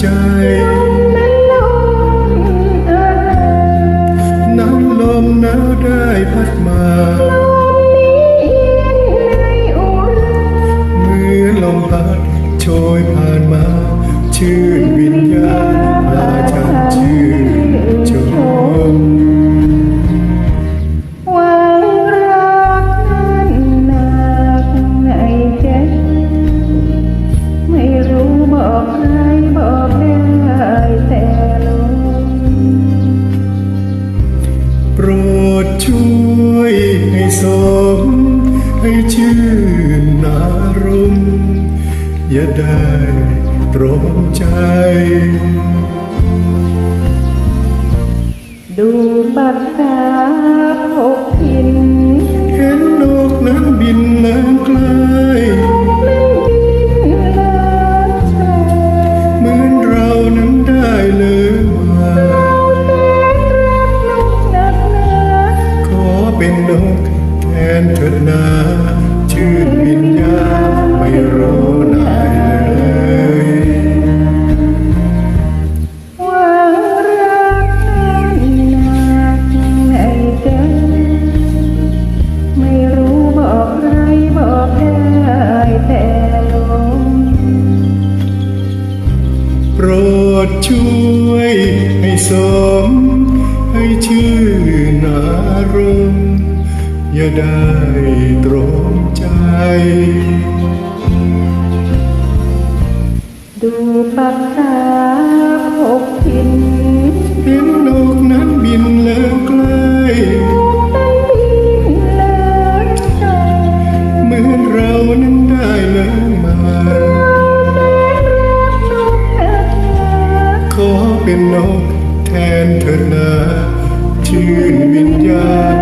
ใจนั้นลมเอ๋ยน้ำลมหนาวได้พัดมา ช่วยให้สม ให้ชื่นนารมณ์อย่าได้ตรอมใจ ดูปักษา นาชื่นวิญญาณไม่รู้นายเลยหวังรักนั้นหนักในใจไม่รู้บอกใครบอกได้แต่ลมโปรดช่วย อย่าได้ตรอมใจ ดูปักษาพกพินเห็นนกนั้นบินแล้วใกล้มันบินลาชาเหมือนเรานั้นได้แล้วมา ขอเป็นนกแทนเถิดนาชื่นวิญญาณ